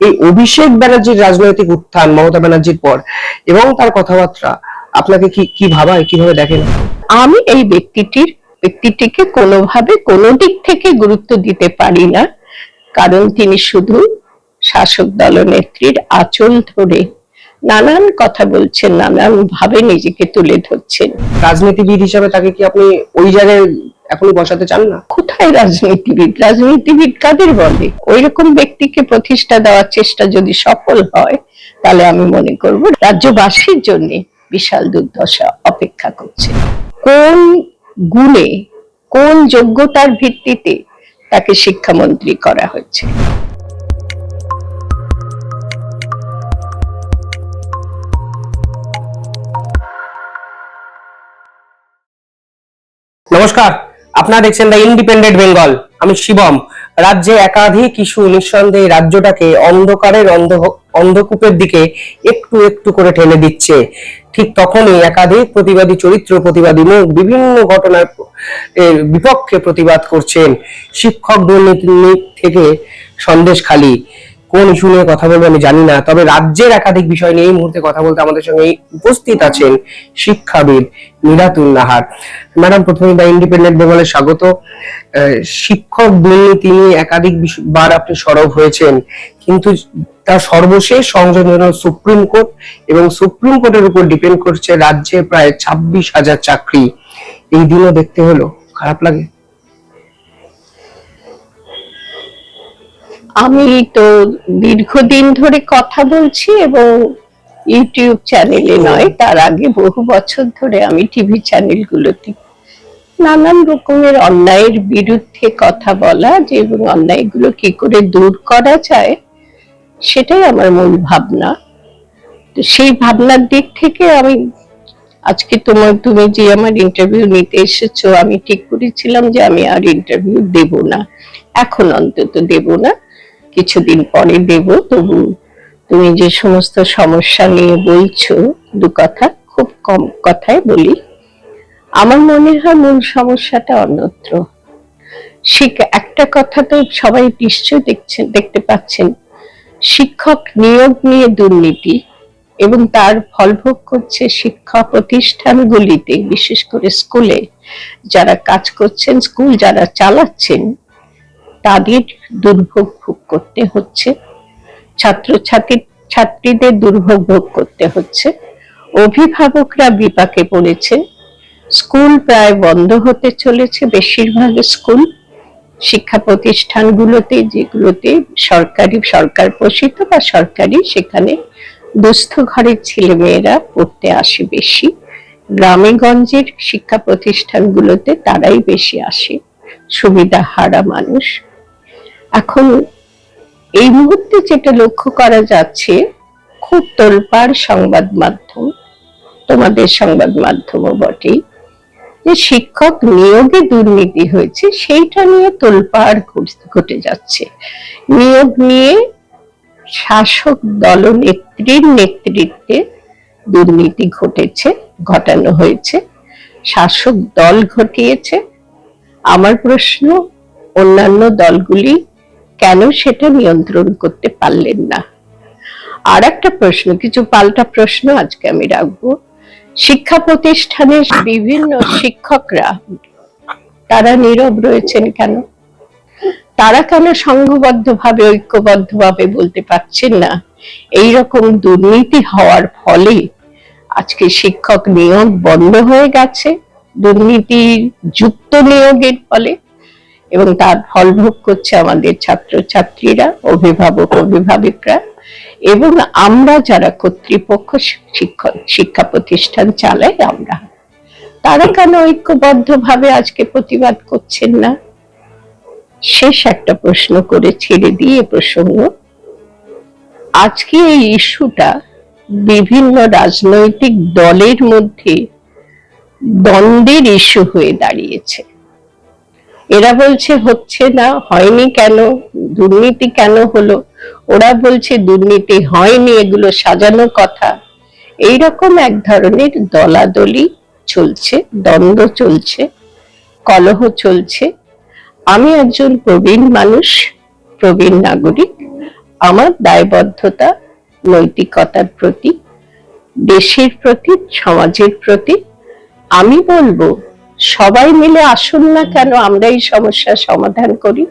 এই অভিষেক ব্যানার্জির রাজনৈতিক উত্থান মমতা ব্যানার্জির পর এবং তার কথাবার্তা আপনাকে কি কি ভাবায় কীভাবে দেখেন? আমি এই ব্যক্তিটির ব্যক্তিটিকে কোনোভাবে কোনো দিক থেকে গুরুত্ব দিতে পারি না। কারণ তিনি শুধু শাসক দলনেত্রীর আচল ধরে নানান কথা বলছেন নানান ভাবে নিজেকে তুলে ধরছেন। রাজনীতিবিদ হিসাবে তাকে কি আপনি ওই জায়গায় এখনই বসাতে চান না? কোথায় রাজনীতিবিদ? রাজনীতিবিদ কাদের বলে? ওই রকম ব্যক্তিকে প্রতিষ্ঠা দেওয়ার চেষ্টা যদি সফল হয় তাহলে আমি মনে করব রাজ্যবাসীর জন্য বিশাল দুর্দশা অপেক্ষা করছে। কোন গুণে কোন যোগ্যতার ভিত্তিতে তাকে শিক্ষামন্ত্রী করা হয়েছে? নমস্কার। আপনারা দেখছেন দ্য ইন্ডিপেন্ডেন্ট বেঙ্গল আমি শিবম। রাজ্যে একাধিক ইস্যু নিঃসন্দেহে রাজ্যটাকে অন্ধকারের অন্ধ, অন্ধকূপের দিকে একটু একটু করে ঠেলে দিচ্ছে। ঠিক তখনই একাধিক প্রতিবাদী চরিত্র, প্রতিবাদী মুখ, বিভিন্ন ঘটনার বিপক্ষে প্রতিবাদ করছেন শিক্ষক দুর্নীতি থেকে সন্দেশ খালি। কোন ইস্যু নিয়ে কথা বলব আমি জানি না। তবে রাজ্যের একাধিক বিষয় নিয়ে এই মুহূর্তে কথা বলতে আমাদের সঙ্গে উপস্থিত আছেন শিক্ষাবিদ মিরাতুল নাহার। ম্যাডাম প্রথমে দ্য ইন্ডিপেন্ডেন্ট বেঙ্গলে স্বাগত। শিক্ষক দুর্নীতি নিয়ে একাধিক বার আপনি সরব হয়েছেন, কিন্তু তার সর্বশেষ সংযোজন সুপ্রিম কোর্ট এবং সুপ্রিম কোর্টের উপর ডিপেন্ড করছে রাজ্যে প্রায় ছাব্বিশ হাজার চাকরি। এই দিনও দেখতে হলো, খারাপ লাগে। আমি তো দীর্ঘদিন ধরে কথা বলছি এবং ইউটিউব চ্যানেলে নয় তার আগে বহু বছর ধরে আমি টিভি চ্যানেলগুলোতে নানান রকমের অন্যায়ের বিরুদ্ধে কথা বলা যে এবং অন্যায়গুলো কি করে দূর করা যায় সেটাই আমার মূল ভাবনা। তো সেই ভাবনার দিক থেকে আমি আজকে তোমার তুমি যে আমার ইন্টারভিউ নিতে এসেছ আমি ঠিক করেছিলাম যে আমি আর ইন্টারভিউ দেব না। এখন অন্তত দেব না। কিছুদিন পরে দেব, তবু তুমি যে সমস্ত সমস্যা নিয়ে বলছো, দু কথা খুব কম কথায় বলি। আমার মনে হয় মূল সমস্যাটা অন্যত্র। একটা কথা তো সবাই নিশ্চয় দেখছেন, দেখতে পাচ্ছেন। শিক্ষক নিয়োগ নিয়ে দুর্নীতি এবং তার ফলভোগ করছে শিক্ষা প্রতিষ্ঠানগুলিতে, বিশেষ করে স্কুলে। যারা কাজ করছেন, স্কুল যারা চালাচ্ছেন তাদের দুর্ভোগ ভোগ করতে হচ্ছে। ছাত্রছাত্রী, ছাত্রীদের দুর্ভোগ ভোগ করতে হচ্ছে। অভিভাবকরা বিপাকে পড়েছে। স্কুল প্রায় বন্ধ হতে চলেছে। বেশিরভাগ স্কুল, শিক্ষা প্রতিষ্ঠানগুলোতে যেগুলোতে সরকারি, সরকার পোষিত বা সরকারি, সেখানে দুস্থ ঘরের ছেলেমেয়েরা পড়তে আসে বেশি। গ্রামে গঞ্জের শিক্ষা প্রতিষ্ঠানগুলোতে তারাই বেশি আসে। সুবিধা হারা মানুষ। এখন এই মুহূর্তে যেটা লক্ষ্য করা যাচ্ছে, খুব তোলপাড় সংবাদ মাধ্যম, তোমাদের সংবাদ মাধ্যমও বটেই যে শিক্ষক নিয়োগে দুর্নীতি হয়েছে, সেইটা নিয়ে তোলপাড় ঘটে যাচ্ছে। নিয়োগ নিয়ে শাসক দল নেত্রীর নেতৃত্বে দুর্নীতি ঘটেছে, ঘটানো হয়েছে। শাসক দল ঘটিয়েছে। আমার প্রশ্ন, অন্যান্য দলগুলি কেন সেটা নিয়ন্ত্রণ করতে পারলেন না? আর একটা প্রশ্ন, কিছু পাল্টা প্রশ্ন আজকে আমি রাখব। শিক্ষা প্রতিষ্ঠানের বিভিন্ন শিক্ষকরা, তারা নীরব রয়েছেন কেন? তারা কেন সংঘবদ্ধ ভাবে ঐক্যবদ্ধ ভাবে বলতে পারছেন না? এই রকম দুর্নীতি হওয়ার ফলে আজকে শিক্ষক নিয়োগ বন্ধ হয়ে গেছে দুর্নীতি যুক্ত নিয়োগের ফলে। এবং তার ফল ভোগ করছে আমাদের ছাত্র ছাত্রীরা অভিভাবক, অভিভাবকরা। এবং আমরা যারা কর্তৃপক্ষ শিক্ষক, শিক্ষা প্রতিষ্ঠান চালাই আমরা। তারা কেন ঐক্যবদ্ধ ভাবে আজকে প্রতিবাদ করছেন না? শেষ একটা প্রশ্ন করে ছেড়ে দিয়ে প্রসঙ্গ। আজকে এই ইস্যুটা বিভিন্ন রাজনৈতিক দলের মধ্যে দ্বন্দ্বের ইস্যু হয়ে দাঁড়িয়েছে। এরা বলছে, হচ্ছে না, হয়নি কেন? দুর্নীতি কেন হলো? ওরা বলছে, দুর্নীতি হয়নি, এগুলো সাজানো কথা। এই রকম এক ধরনের দলাদলি চলছে, দ্বন্দ্ব চলছে, কলহ চলছে। আমি একজন প্রবীণ মানুষ, প্রবীণ নাগরিক। আমার দায়বদ্ধতা নৈতিকতার প্রতি দেশের প্রতি সমাজের প্রতি আমি বলব সবাই মিলে আসুন না কেন আমরা এই সমস্যার সমাধান করি।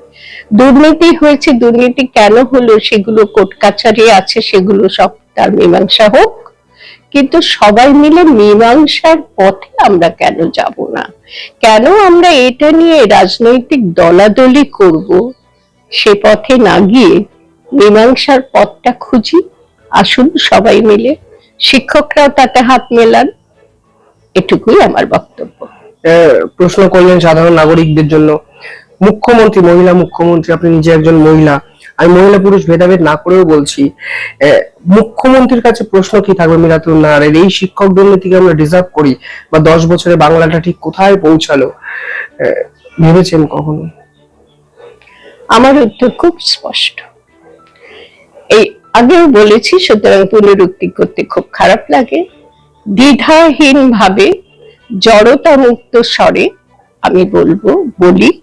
দুর্নীতি হয়েছে, দুর্নীতি কেন হলো, সেগুলো কোর্ট কাছারি আছে, সেগুলো সব তার মীমাংসা হোক। কিন্তু সবাই মিলে মীমাংসার পথে আমরা কেন যাব না? কেন আমরা এটা নিয়ে রাজনৈতিক দলাদলি করব? সে পথে না গিয়ে মীমাংসার পথটা খুঁজি। আসুন সবাই মিলে, শিক্ষকরাও তাতে হাত মেলান। এটুকুই আমার বক্তব্য। প্রশ্ন করলেন সাধারণ নাগরিকদের জন্য। মুখ্যমন্ত্রী, মহিলা মুখ্যমন্ত্রী, আপনি নিজে একজন মহিলা। আমি মহিলা পুরুষ ভেদাভেদ না করেও বলছি। মুখ্যমন্ত্রীর কাছে প্রশ্ন কি থাকবে মিরাতুল নাহারের? এই শিক্ষক দুর্নীতিকে আমরা ডিজার্ভ করি, বা দশ বছরে বাংলাটা ঠিক কোথায় পৌঁছালো? ভেবেছেন কখনো? আমার উত্তর খুব স্পষ্ট। এই আগেও বলেছি, সুতরাং পুনরুক্তি করতে খুব খারাপ লাগে। দ্বিধাহীন ভাবে জড়তা মুক্ত স্বরে আমি বলব, বলি।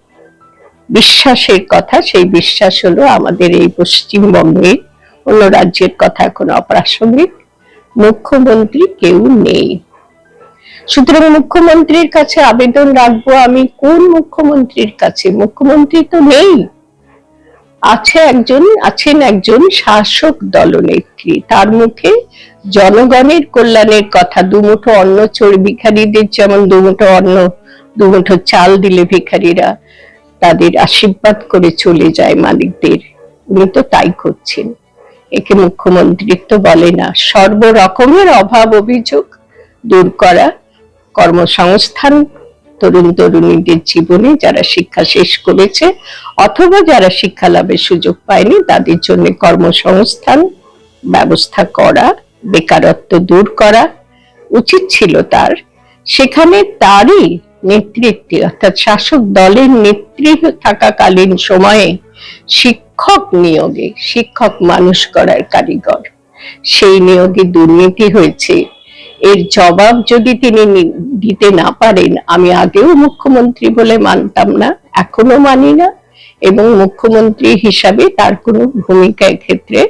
বিশ্বাসের কথা, সেই বিশ্বাস হলো আমাদের এই পশ্চিমবঙ্গে, অন্য রাজ্যের কথা এখন অপ্রাসঙ্গিক। মুখ্যমন্ত্রী কেউ নেই। সুতরাং মুখ্যমন্ত্রীর কাছে আবেদন রাখব আমি, কোন মুখ্যমন্ত্রীর কাছে? মুখ্যমন্ত্রী তো নেই। আছে একজন, আছেন একজন শাসক দলনেত্রী। তার মুখে জনগণের কল্যাণের কথা, দুমুঠো অন্ন চোর ভিখারিদের যেমন দুমুঠো অন্ন, দুমুঠো চাল দিলে ভিখারিরা তাদের আশীর্বাদ করে চলে যায় মালিকদের। উনি তো তাই করছেন। একে মুখ্যমন্ত্রিত্ব বলে না, সর্বরকমের অভাব অভিযোগ দূর করা কর্মসংস্থান তরুণ তরুণীদের জীবনে যারা শিক্ষা শেষ করেছে অথবা যারা শিক্ষা লাভের সুযোগ পায়নি, তাদের জন্য কর্মসংস্থান, ব্যবস্থা করা, বেকারত্ব দূর করা উচিত ছিল তার। সেখানে তারই নেতৃত্বে, অর্থাৎ শাসক দলের নেত্রী থাকাকালীন সময়ে শিক্ষক নিয়োগে, শিক্ষক মানুষ করার কারিগর, সেই নিয়োগে দুর্নীতি হয়েছে। এর জবাব যদি তিনি দিতে না পারেন, আমি আগেও মুখ্যমন্ত্রী বলে মানতাম না, এখনও মানি না। এবং মুখ্যমন্ত্রী হিসাবে তার কোনো ভূমিকা ক্ষেত্রে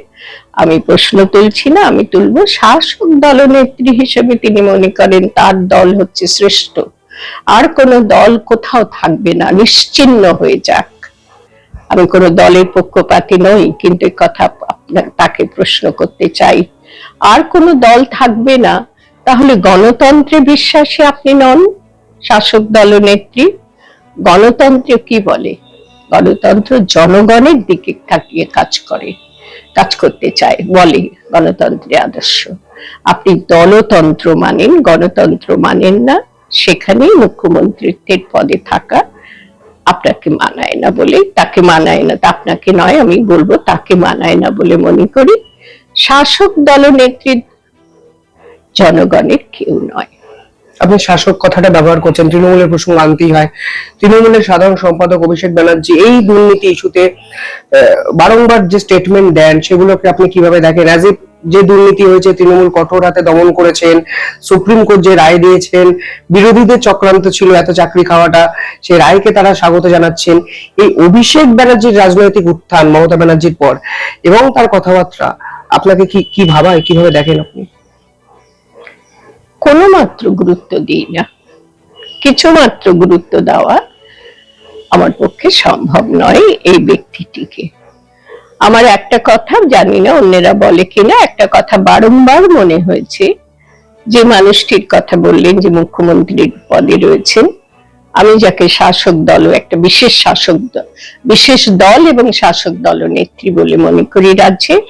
আমি প্রশ্ন তুলছি না, আমি তুলবো শাসক দলনেত্রী হিসেবে তিনি মনে করেন তার দল হচ্ছে শ্রেষ্ঠ। আর কোনো দল কোথাও থাকবে না, নিশ্চিন্ন হয়ে যাক। আমি কোনো দলের পক্ষপাতী নই, কিন্তু কথা তাকে প্রশ্ন করতে চাই। আর কোনো দল থাকবে না তাহলে গণতন্ত্রে বিশ্বাসী আপনি নন? শাসক দল নেত্রী, গণতন্ত্র কি বলে? গণতন্ত্র জনগণের দিকে তাকিয়ে কাজ করে, কাজ করতে চায়, বলে গণতন্ত্রের আদর্শ। আপনি দলতন্ত্র মানেন, গণতন্ত্র মানেন না, সেখানেই মুখ্যমন্ত্রিত্বের পদে থাকা আপনাকে মানায় না বলে, তাকে মানায় না, আপনাকে নয়, আমি বলব তাকে মানায় না বলে মনে করি। শাসক দল দলনেত্রী জনগণের কেউ নয়। আপনি শাসক কথাটা ব্যবহার করছেন, তৃণমূলের প্রসঙ্গ আনতেই হয়। তৃণমূলের সাধারণ সম্পাদক অভিষেক ব্যানার্জি এই দুর্নীতি ইস্যুতে বারংবার যে স্টেটমেন্ট দেন, সেগুলোকে আপনি কীভাবে দেখেন? অ্যাজ যে দুর্নীতি হয়েছে, তৃণমূল কঠোর হাতে দমন করেছেন, সুপ্রিম কোর্ট যে রায় দিয়েছেন, বিরোধীদের চক্রান্ত ছিল এত চাকরি খাওয়াটা, সেই রায়কে তারা স্বাগত জানাচ্ছেন। এই অভিষেক ব্যানার্জির রাজনৈতিক উত্থান মমতা ব্যানার্জির পর এবং তার কথাবার্তা, আপনাকে কি কি ভাবায়, কীভাবে দেখেন আপনি? কোনো মাত্র গুরুত্ব দিই না। কিছু মাত্র গুরুত্ব দেওয়া আমার পক্ষে সম্ভব নয় এই ব্যক্তিটিকে। আমার একটা কথা জানি না, অন্যেরা বলে কিনা, একটা কথা বারংবার মনে হয়েছে। যে মানুষটির কথা বললেন, যে মুখ্যমন্ত্রীর পদে রয়েছেন, আমি যাকে শাসক দল, একটা বিশেষ শাসক দল বিশেষ দল এবং শাসক দল নেত্রী বলে মনে করি রাজ্যের,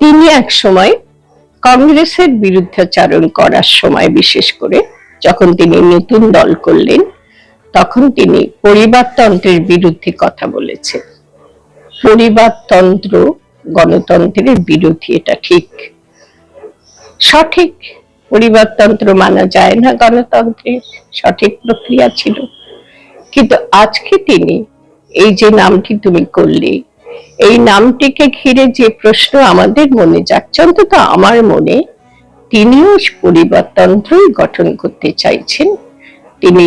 তিনি এক সময় কংগ্রেসের বিরুদ্ধাচারণ করার সময় বিশেষ করে যখন তিনি নতুন দল করলেন, তখন তিনি পরিবারতন্ত্রের বিরুদ্ধে কথা বলেছেন। পরিবারতন্ত্র গণতন্ত্রের বিরোধী, এটা ঠিক। সঠিক পরিবারতন্ত্র মানা যায় না গণতন্ত্রের সঠিক প্রক্রিয়া ছিল। কিন্তু আজকে তিনি এই যে নামটি তুমি করলে এই নামটিকে ঘিরে যে প্রশ্ন আমাদের মনে যাচ্ছে, অন্তত আমার মনে, তিনিও পরিবারতন্ত্রই গঠন করতে চাইছেন। তিনি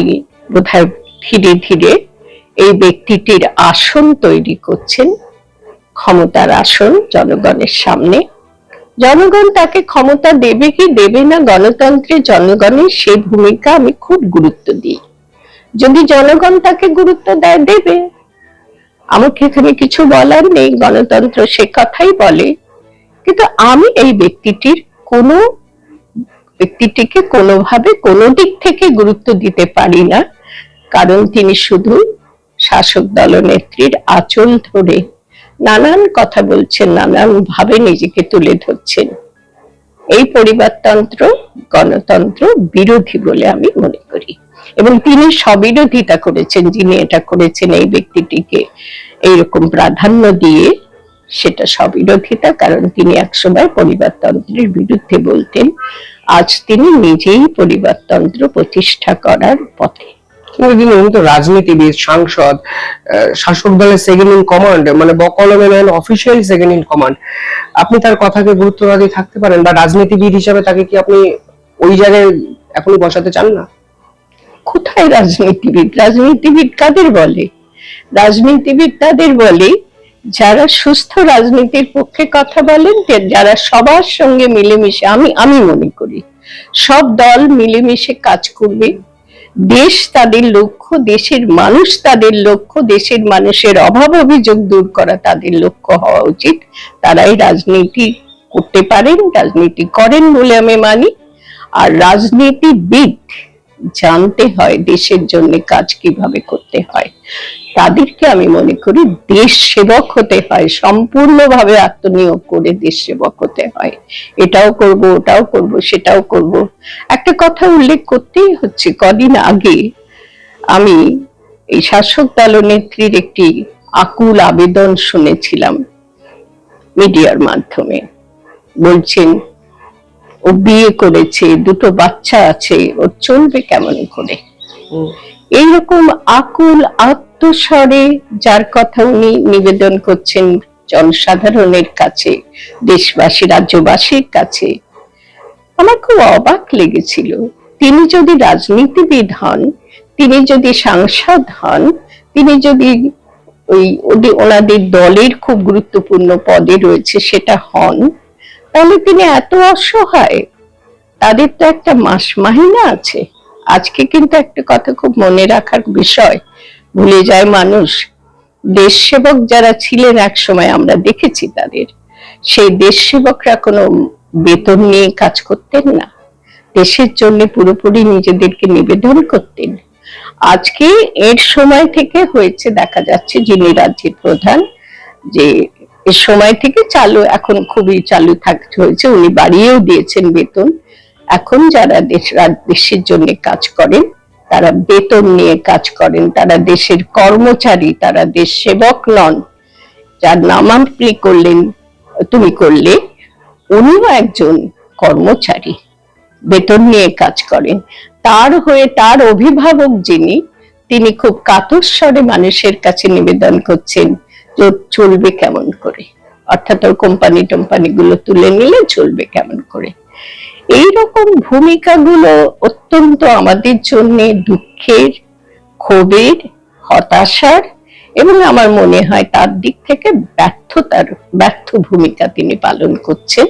বোধহয় ধীরে ধীরে এই ব্যক্তিটির আসন তৈরি করছেন, ক্ষমতার আসন জনগণের সামনে। জনগণ তাকে ক্ষমতা দেবে কি দেবে না, গণতন্ত্রে জনগণের সেই ভূমিকা আমি খুব গুরুত্ব দিই। যদি জনগণ তাকে গুরুত্ব দেয়, দেবে। আমাকে এখানে কিছু বলার নেই, গণতন্ত্র সে কথাই বলে। কিন্তু আমি এই ব্যক্তিটির কোনো, ব্যক্তিটিকে কোনোভাবে কোনো দিক থেকে গুরুত্ব দিতে পারি না। কারণ তিনি শুধু শাসক দলনেত্রীর আঁচল ধরে নানান কথা বলছেন নানান ভাবে নিজেকে তুলে ধরছেন। এই পরিবারতন্ত্র গণতন্ত্র বিরোধী বলে আমি মনে করি। এবং তিনি স্ববিরোধিতা করেছেন, যিনি এটা করেছেন এই ব্যক্তিটিকে এইরকম প্রাধান্য দিয়ে সেটা স্ববিরোধিতা কারণ তিনি একসময় পরিবারতন্ত্রের বিরুদ্ধে বলতেন, আজ তিনি নিজেই পরিবারতন্ত্র প্রতিষ্ঠা করার পথে। উনি তো রাজনীতিবিদ, সাংসদ শাসক দলের সেকেন্ড ইন কমান্ড মানে বকলমে নেন অফিসিয়াল সেকেন্ড ইন কমান্ড আপনি তার কথাকে গুরুত্ব দিয়ে থাকতে পারেন, বা রাজনীতিবিদ হিসাবে তাকে কি আপনি ওই জায়গায় এখনই বসাতে চান না? কোথায় রাজনীতিবিদ? রাজনীতিবিদ কাদের বলে? রাজনীতিবিদ তাদের বলে, যারা সুস্থ রাজনীতির পক্ষে কথা বলেন, যারা সবার সঙ্গে মিলেমিশে, আমি আমি মনে করি, সব দল মিলেমিশে কাজ করবে। দেশ তাদের লক্ষ্য, দেশের মানুষ তাদের লক্ষ্য, দেশের মানুষের অভাব অভিযোগ দূর করা তাদের লক্ষ্য হওয়া উচিত। তারাই রাজনীতি করতে পারেন, রাজনীতি করেন বলে আমি মানি। আর রাজনীতিবিদ জানতে হয় দেশের জন্য কাজ কীভাবে করতে হয়। তাদেরকে আমি মনে করি দেশ সেবক হতে হয়, সম্পূর্ণভাবে আত্মনিয়োগ করে দেশ সেবক হতে হয়। এটাও করব, ওটাও করব, সেটাও করব। একটা কথা উল্লেখ করতেই হচ্ছে, কদিন আগে আমি এই শাসক দলনেত্রীর একটি আকুল আবেদন শুনেছিলাম মিডিয়ার মাধ্যমে। বলছেন ও বিয়ে করেছে দুটো বাচ্চা আছে ওর চলবে কেমন করে? এইরকম আকুল আত্মস্বরে যার কথা উনি নিবেদন করছেন জনসাধারণের কাছে দেশবাসী রাজ্যবাসীর কাছে আমার খুব অবাক লেগেছিল। তিনি যদি রাজনীতিবিদ হন তিনি যদি সাংসদ হন তিনি যদি ওই ওনাদের দলের খুব গুরুত্বপূর্ণ পদে রয়েছে সেটা হন তাহলে তিনি এত অসহায়। তাদের তো একটা মাস মাহিনা আছে। আজকে কিন্তু একটা কথা খুব মনে রাখার বিষয়। ভুলে যায় মানুষ। দেশ সেবক যারা ছিলেন এক সময় আমরা দেখেছি তাদের। সেই দেশ সেবকরা কোনো বেতন নিয়ে কাজ করতেন না। দেশের জন্য পুরোপুরি নিজেদেরকে নিবেদন করতেন। আজকে এর সময় থেকে হয়েছে, দেখা যাচ্ছে যিনি রাজ্যের প্রধান, যে এর সময় থেকে চালু, এখন খুবই চালু থাকতে হয়েছে। উনি বাড়িয়েও দিয়েছেন বেতন। এখন যারা দেশ দেশের জন্য কাজ করেন, তারা বেতন নিয়ে কাজ করেন। তারা দেশের কর্মচারী, তারা দেশ সেবক নন। যার নাম আপনি করলেন, তুমি করলে, উনিও একজন কর্মচারী, বেতন নিয়ে কাজ করেন। তার হয়ে তার অভিভাবক যিনি, তিনি খুব কাতর স্বরে মানুষের কাছে নিবেদন করছেন ওর চলবে কেমন করে? অর্থাৎ ওর কোম্পানি টোম্পানি গুলো তুলে নিলে চলবে কেমন করে? এইরকম ভূমিকাগুলো অত্যন্ত আমাদের জন্য দুঃখের, ক্ষোভের, হতাশার এবং আমার মনে হয় তার দিক থেকে ব্যর্থতার, ব্যর্থ ভূমিকা তিনি পালন করছেন।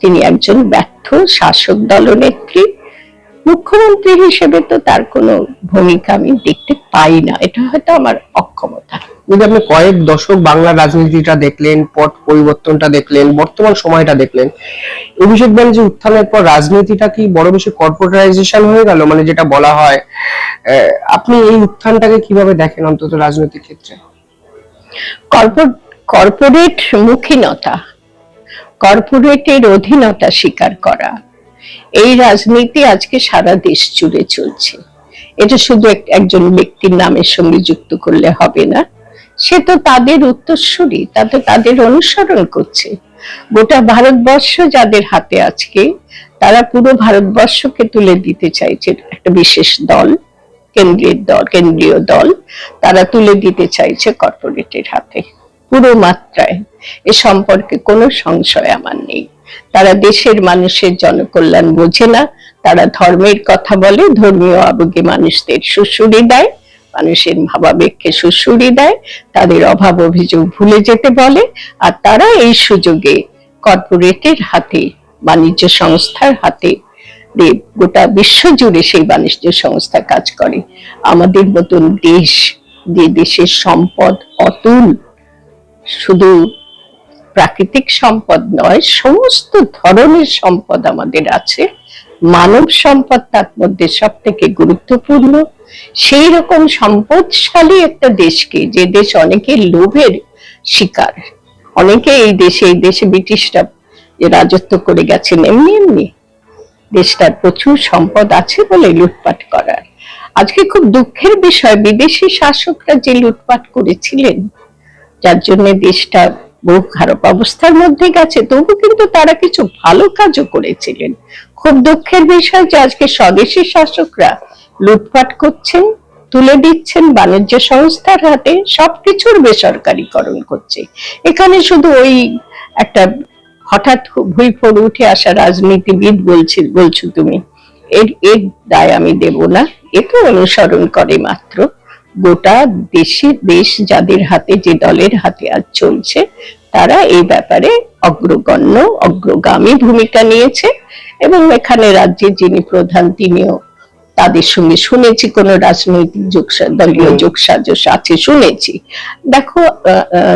তিনি একজন ব্যর্থ শাসক দলনেত্রী। মুখ্যমন্ত্রী হিসেবে তো তার কোনো ভূমিকা আমি দেখতে পাই না। এটা হয়তো আমার অক্ষমতা। যদি আপনি কয়েক দশক বাংলা রাজনীতিটা দেখলেন পট পরিবর্তনটা দেখলেন বর্তমান সময়টা দেখলেন অভিষেক ব্যানার্জি উত্থানের পর রাজনীতিটা কি বড় বেশি কর্পোরেটাইজেশন হয়ে গেল? মানে যেটা বলা হয় আহ, আপনি এই উত্থানটাকে কীভাবে দেখেন অন্তত রাজনৈতিক ক্ষেত্রে? কর্পোরেট মুখীনতা কর্পোরেটের অধীনতা স্বীকার করা। এই রাজনীতি আজকে সারা দেশ জুড়ে চলছে। এটা শুধু একজন ব্যক্তির নামের সঙ্গে যুক্ত করলে হবে না। সে তো তাদের উত্তরসূরি তা তো তাদের অনুসরণ করছে। গোটা ভারতবর্ষ যাদের হাতে আজকে, তারা পুরো ভারতবর্ষকে তুলে দিতে চাইছে। একটা বিশেষ দল, কেন্দ্রীয় দল কেন্দ্রীয় দল, তারা তুলে দিতে চাইছে কর্পোরেটের হাতে। পুরো মাত্রায়। এ সম্পর্কে কোনো সংশয় আমার নেই। তারা দেশের মানুষের জনকল্যাণ বোঝে না। তারা ধর্মের কথা বলে, ধর্মীয় আবেগে মানুষদের সুশুরি দেয়, মানুষের ভাবাবেগকে সুশুরি দেয়, তাদের অভাব অভিযোগ ভুলে যেতে বলে, আর তারা এই সুযোগে কর্পোরেটের হাতে, বাণিজ্য সংস্থার হাতে গোটা বিশ্ব জুড়ে সেই বাণিজ্য সংস্থা কাজ করে। আমাদের মতন দেশ, যে দেশের সম্পদ অতুল, শুধু প্রাকৃতিক সম্পদ নয়, সমস্ত ধরনের সম্পদ আমাদের আছে। মানব সম্পদ তার মধ্যে সব থেকে গুরুত্বপূর্ণ। সেই রকম সম্পদশালী একটা দেশকে, যে দেশ অনেকের লোভের শিকার, অনেকে এই দেশে এই দেশে ব্রিটিশরা রাজত্ব করে গেছেন, এমনি এমনি দেশটার প্রচুর সম্পদ আছে বলে লুটপাট করার। আজকে খুব দুঃখের বিষয়, বিদেশি শাসকরা যে লুটপাট করেছিলেন, যার জন্য দেশটা বহু খারাপ অবস্থার মধ্যে গেছে, তবু কিন্তু তারা কিছু ভালো কাজও করেছিলেন। খুব দুঃখের বিষয় যে আজকে স্বদেশী শাসকরা লুটপাট করছেন, তুলে দিচ্ছেন বাণিজ্য সংস্থার হাতে, সবকিছুর বেসরকারীকরণ করছে। এখানে শুধু ওই একটা হঠাৎ ভুই ফোড় উঠে আসা রাজনীতিবিদ বলছি, বলছো তুমি, এর এর দায় আমি দেব না, এ তো অনুসরণ করে মাত্র। গোটা দেশে, দেশ যাদের হাতে, যে দলের হাতে আজ চলছে তারা এই ব্যাপারে অগ্রগণ্য অগ্রগামী ভূমিকা নিয়েছে এবং এখানে রাজ্যের যিনি প্রধান তিনিও তাদের সঙ্গে শুনেছি কোন রাজনৈতিক দলীয় হুম। যোগসাজশ আছে শুনেছি। দেখো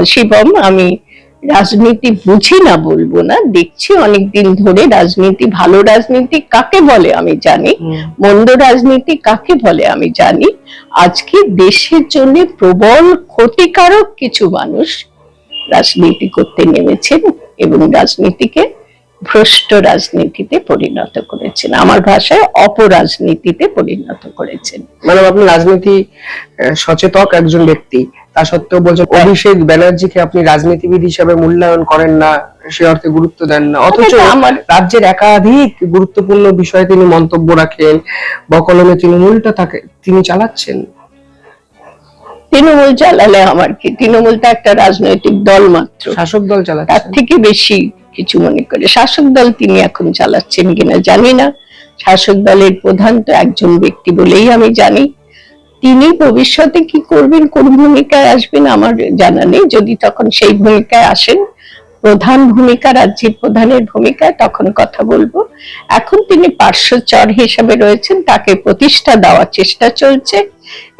শিবম আমি রাজনীতি বুঝি না বলব না দেখছি অনেকদিন ধরে রাজনীতি ভালো রাজনীতি কাকে বলে আমি জানি মন্দ রাজনীতি কাকে বলে আমি জানি। আজকে দেশের জন্য প্রবল ক্ষতিকারক কিছু মানুষ রাজনীতি করতে নেমেছেন এবং রাজনীতিকে ভ্রষ্ট রাজনীতিতে পরিণত করেছেন। আমার ভাষায় অপরাজনীতিতে পরিণত করেছেন। ম্যাডাম আপনি রাজনীতি সচেতক একজন ব্যক্তি। তা সত্ত্বেও বলছেন অভিষেক ব্যানার্জিকে আপনি রাজনীতিবিদ হিসাবে মূল্যায়ন করেন না সে অর্থে গুরুত্ব দেন না। অথচ আমার- রাজ্যের একাধিক গুরুত্বপূর্ণ বিষয়ে তিনি মন্তব্য রাখেন বকলমে তিনি মূলটা তাকে তিনি চালাচ্ছেন। তৃণমূল চালালে আমার কি? তৃণমূল তো একটা রাজনৈতিক দল মাত্র। শাসক দল তার থেকে বেশি কিছু মনে করে। শাসক দল তিনি এখন চালাচ্ছেন কিনা জানি না। শাসক দলের প্রধান তো একজন ব্যক্তি বলেই আমি জানি। তিনি ভবিষ্যতে কি করবেন কোন ভূমিকায় আসবেন আমার জানা নেই। যদি তখন সেই ভূমিকায় আসেন প্রধান ভূমিকা রাজ্যের প্রধানের ভূমিকায় তখন কথা বলব। এখন তিনি পার্শ্বচর হিসেবে রয়েছেন তাকে প্রতিষ্ঠা দেওয়ার চেষ্টা চলছে।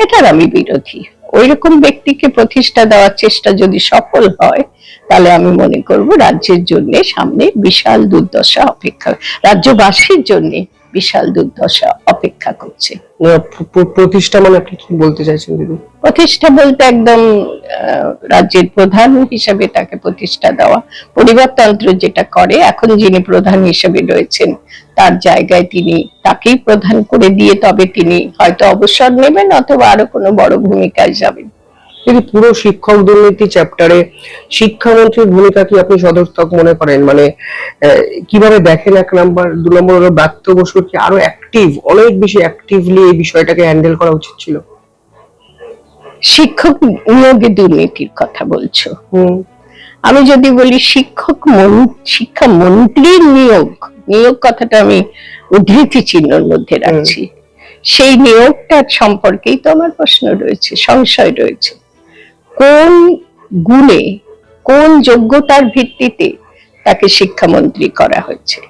এটার আমি বিরোধী। ওইরকম ব্যক্তিকে প্রতিষ্ঠা দেওয়ার চেষ্টা যদি সফল হয়, তাহলে আমি মনে করব রাজ্যের জন্য সামনে বিশাল দুর্দশা অপেক্ষা। রাজ্যবাসীর জন্য বিশাল দুর্দশা অপেক্ষা করছে। প্রতিষ্ঠা মানে আপনি কি বলতে চাইছেন দিদি? প্রতিষ্ঠা বলতে একদম রাজ্যের প্রধান হিসেবে তাকে প্রতিষ্ঠা দেওয়া। পরিবারতন্ত্র যেটা করে এখন যিনি প্রধান হিসেবে রয়েছেন তার জায়গায় তিনি তাকেই প্রধান করে দিয়ে তবে তিনি হয়তো অবসর নেবেন অথবা আরও কোনো বড় ভূমিকায় যাবেন। দিদি পুরো শিক্ষক দুর্নীতি চ্যাপ্টারে শিক্ষামন্ত্রীর ভূমিকা কি আপনি সদর্থক মনে করেন? মানে কীভাবে দেখেন এক নাম্বার দু নম্বর হলো ব্রাত্য বসুর কি আরও অ্যাক্টিভ অনেক বেশি অ্যাক্টিভলি এই বিষয়টাকে হ্যান্ডেল করা উচিত ছিল? শিক্ষক নিয়োগে দুর্নীতির কথা বলছো। আমি যদি বলি শিক্ষক শিক্ষা মন্ত্রীর নিয়োগ নিয়োগ কথাটা আমি উদ্ধৃতি চিহ্নের মধ্যে রাখছি। সেই নিয়োগটার সম্পর্কেই তো আমার প্রশ্ন রয়েছে সংশয় রয়েছে। কোন গুণে, কোন যোগ্যতার ভিত্তিতে তাকে শিক্ষামন্ত্রী করা হয়েছে?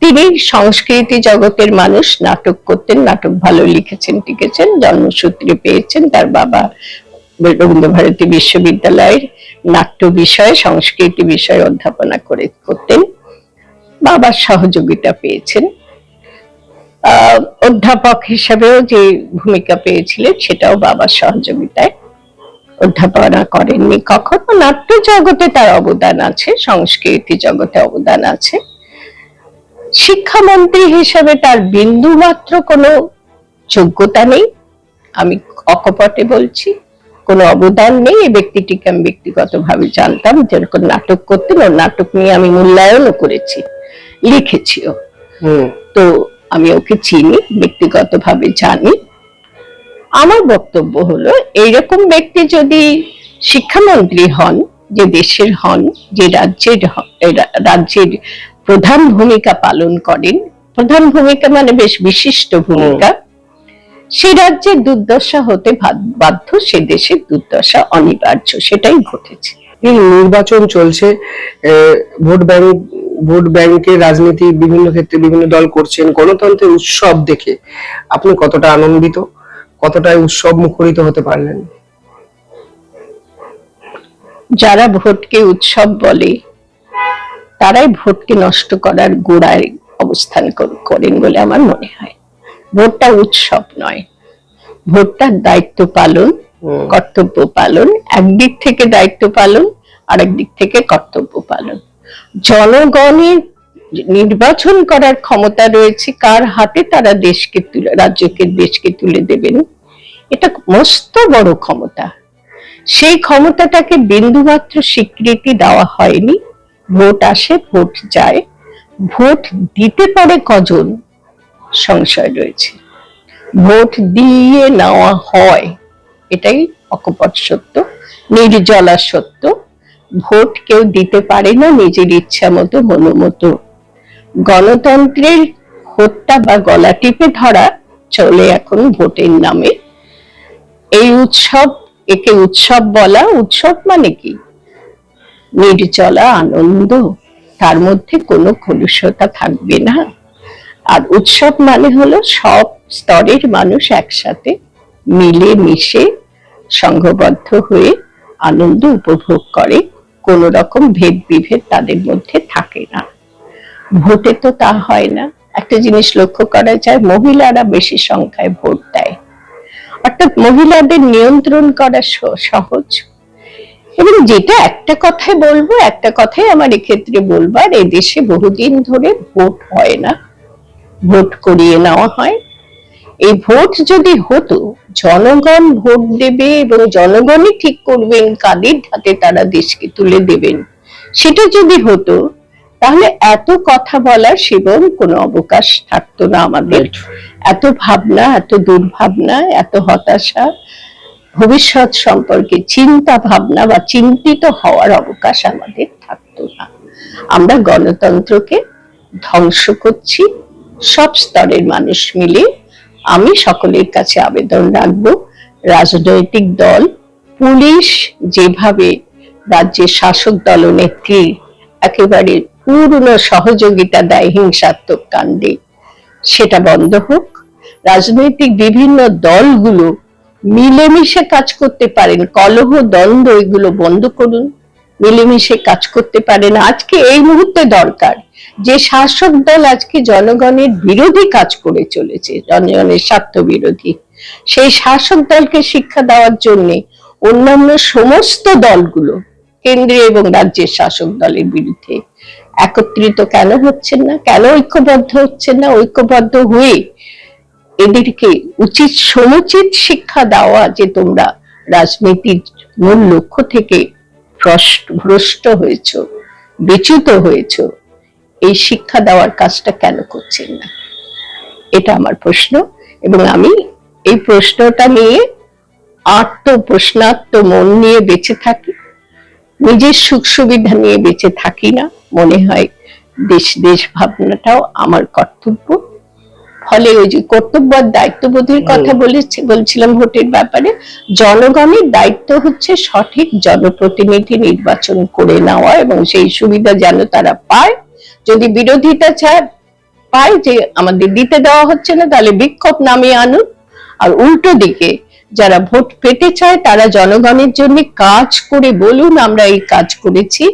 তিনি সংস্কৃতি জগতের মানুষ, নাটক করতেন, নাটক ভালো লিখেছেন, টিকেছেন, জন্মসূত্রে পেয়েছেন, তার বাবা রবীন্দ্রভারতী বিশ্ববিদ্যালয়ের নাট্য বিষয়ে, সংস্কৃতি বিষয়ে অধ্যাপনা করে, করতেন। বাবার সহযোগিতা পেয়েছেন। অধ্যাপক হিসাবেও যে ভূমিকা পেয়েছিলেন, সেটাও বাবার সহযোগিতায়। অধ্যাপনা করেননি। কখনো নাট্য জগতে তার অবদান আছে সংস্কৃতি জগতে অবদান আছে। শিক্ষামন্ত্রী হিসেবে তার বিন্দু মাত্র কোনো যোগ্যতা নেই। আমি অকপটে বলছি কোনো অবদান নেই। এই ব্যক্তিটিকে আমি ব্যক্তিগতভাবে জানতাম যেরকম নাটক করতেন। ওর নাটক নিয়ে আমি মূল্যায়নও করেছি লিখেছিও। তো আমি ওকে চিনি ব্যক্তিগতভাবে জানি। আমার বক্তব্য হলো, এইরকম ব্যক্তি যদি শিক্ষামন্ত্রী হন, যে দেশের হন, যে রাজ্যের রাজ্যের প্রধান ভূমিকা পালন করেন, প্রধান ভূমিকা মানে বেশ বিশিষ্ট ভূমিকা, সে রাজ্যের দুর্দশা হতে বাধ্য সে দেশের দুর্দশা অনিবার্য, সেটাই ঘটেছে। নির্বাচন চলছে ভোট ব্যাংক, ভোট ব্যাংকের রাজনীতি বিভিন্ন ক্ষেত্রে বিভিন্ন দল করছেন, গণতন্ত্রের উৎসব দেখে আপনি কতটা আনন্দিত? কতটা উৎসব মুখরিত হতে পারলেন? যারা ভোটকে উৎসব বলে তারাই ভোটকে নষ্ট করার গোড়ায় অবস্থান করেন বলে আমার মনে হয়। ভোটটা উৎসব নয়। ভোটটা দায়িত্ব পালন কর্তব্য পালন একদিক থেকে দায়িত্ব পালন আরেক দিক থেকে কর্তব্য পালন। জনগণের নির্বাচন করার ক্ষমতা রয়েছে, কার হাতে তারা দেশকে তুলে, রাজ্যকে দেশকে তুলে দেবেন? এটা মস্ত বড় ক্ষমতা। সেই ক্ষমতাটাকে বিন্দুমাত্র স্বীকৃতি দেওয়া হয়নি। ভোট আসে, ভোট যায়। ভোট দিতে পারে কজন? সংশয় রয়েছে। ভোট দিয়ে নেওয়া হয়, এটাই অকপট সত্য, নির্জলা সত্য। ভোট কেউ দিতে পারে না, নিজের ইচ্ছা মতো মনোমতো। গণতন্ত্রের হত্যা বা গলা টিপে ধরা চলে এখন ভোটের নামে। এই উৎসব, একে উৎসব বলা, উৎসব মানে কি? নির্জলা, আনন্দ, তার মধ্যে কোনো কলুষতা থাকবে না। আর উৎসব মানে হলো সব স্তরের মানুষ একসাথে মিলে মিশে সংঘবদ্ধ হয়ে আনন্দ উপভোগ করে। কোনো রকম ভেদ বিভেদ তাদের মধ্যে থাকে না। ভোটে তো তা হয় না। একটা জিনিস লক্ষ্য করা যায়, মহিলারা বেশি সংখ্যায় ভোট দেয়। অর্থাৎ মহিলাদের নিয়ন্ত্রণ করা সহজ। এবং যেটা একটা কথাই বলব, একটা কথাই আমার এক্ষেত্রে বলবার, এই দেশে বহুদিন ধরে ভোট হয় না। ভোট করিয়ে নেওয়া হয়। এই ভোট যদি হতো, জনগণ ভোট দেবে এবং জনগণই ঠিক করবেন কাদের হাতে তারা দেশকে তুলে দেবেন। সেটা যদি হতো তাহলে এত কথা বলার সেবন কোনো অবকাশ থাকতো না আমাদের। এত ভাবনা এত দুর্ভাবনা এত হতাশা ভবিষ্যৎ সম্পর্কে চিন্তা ভাবনা বা চিন্তিত হওয়ার অবকাশ আমাদের থাকতো না। আমরা গণতন্ত্রকে ধ্বংস করছি সব স্তরের মানুষ মিলে আমি সকলের কাছে আবেদন রাখব রাজনৈতিক দল পুলিশ যেভাবে রাজ্যের শাসক দল দলনেত্রী একেবারে পূর্ণ সহযোগিতা দেয় হিংসাত্মক কাণ্ডে। সেটা বন্ধ হোক। রাজনৈতিক বিভিন্ন দলগুলো মিলেমিশে কাজ করতে পারেন। কলহ, দ্বন্দ্ব, এগুলো বন্ধ করুন। মিলেমিশে কাজ করতে পারেন। আজকে এই মুহূর্তে দরকার। যে শাসক দল আজকে জনগণের বিরোধী কাজ করে চলেছে, জনগণের স্বার্থ বিরোধী সেই শাসক দলকে শিক্ষা দেওয়ার জন্য অন্যান্য সমস্ত দলগুলো, কেন্দ্রীয় এবং রাজ্যের শাসক দলের বিরুদ্ধে একত্রিত কেন হচ্ছেন না? কেন ঐক্যবদ্ধ হচ্ছেন না? ঐক্যবদ্ধ হয়ে এদেরকে উচিত সমুচিত শিক্ষা দেওয়া যে তোমরা রাজনীতির মূল লক্ষ্য থেকে ভ্রষ্ট হয়েছ, বিচ্যুত হয়েছ, এই শিক্ষা দেওয়ার কাজটা কেন করছেন না? এটা আমার প্রশ্ন। এবং আমি এই প্রশ্নটা নিয়ে আত্ম প্রশ্নাত্ম মন নিয়ে বেঁচে থাকি, নিজের সুখ সুবিধা নিয়ে বেঁচে থাকি না। মনে হয় দেশ দেশ ভাবনাটাও আমার কর্তব্য। ফলে ওই যে কর্তব্য আর দায়িত্ববোধের কথা বলেছি বলছিলাম ভোটের ব্যাপারে জনগণের দায়িত্ব হচ্ছে সঠিক জনপ্রতিনিধি নির্বাচন করে নেওয়া এবং সেই সুবিধা যেন তারা পায়। যদি বিরোধিতা চায় পায় যে আমাদের দিতে দেওয়া হচ্ছে না তাহলে বিক্ষোভ নামিয়ে আনুন। আর উল্টো দিকে যারা ভোট পেতে চায়, তারা জনগণের জন্য কাজ করে বলুন, আমরা এই কাজ করেছি।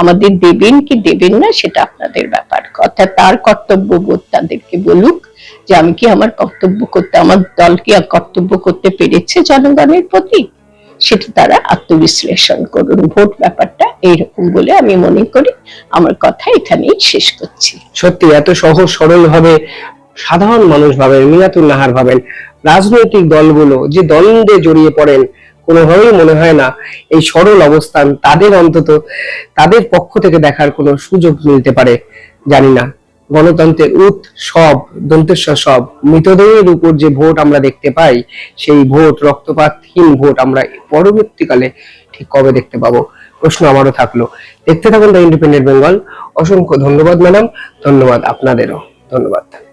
আমাদের দেবেন কি দেবেন না, সেটা আপনাদের ব্যাপার। অর্থাৎ তার কর্তব্য বোধ তাদেরকে বলুক, যে আমি কি আমার কর্তব্য করতে, আমার দল কি কর্তব্য করতে পেরেছে জনগণের প্রতি? সেটা তারা আত্মবিশ্লেষণ করুন। ভোট ব্যাপারটা এইরকম বলে আমি মনে করি, আমার কথা এখানেই শেষ করছি। সত্যি, এত সহজ সরল ভাবে সাধারণ মানুষ ভাবেন মিনাতুল নাহার ভাবেন, রাজনৈতিক দলগুলো যে দ্বন্দ্বে জড়িয়ে পড়েন, কোনোভাবেই মনে হয় না এই সরল অবস্থান তাদের অন্তত, তাদের পক্ষ থেকে দেখার কোনো সুযোগ মিলতে পারে, জানি না। গণতন্ত্রের উৎ সব, দন্তেশ্বর সব, মৃতদেহের উপর যে ভোট আমরা দেখতে পাই, সেই ভোট, রক্তপাতহীন ভোট আমরা পরবর্তীকালে ঠিক কবে দেখতে পাবো? প্রশ্ন আমারও থাকল। দেখতে থাকুন দ্য ইন্ডিপেন্ডেন্ট বেঙ্গল অসংখ্য ধন্যবাদ, ম্যাডাম। ধন্যবাদ আপনাদেরও। ধন্যবাদ।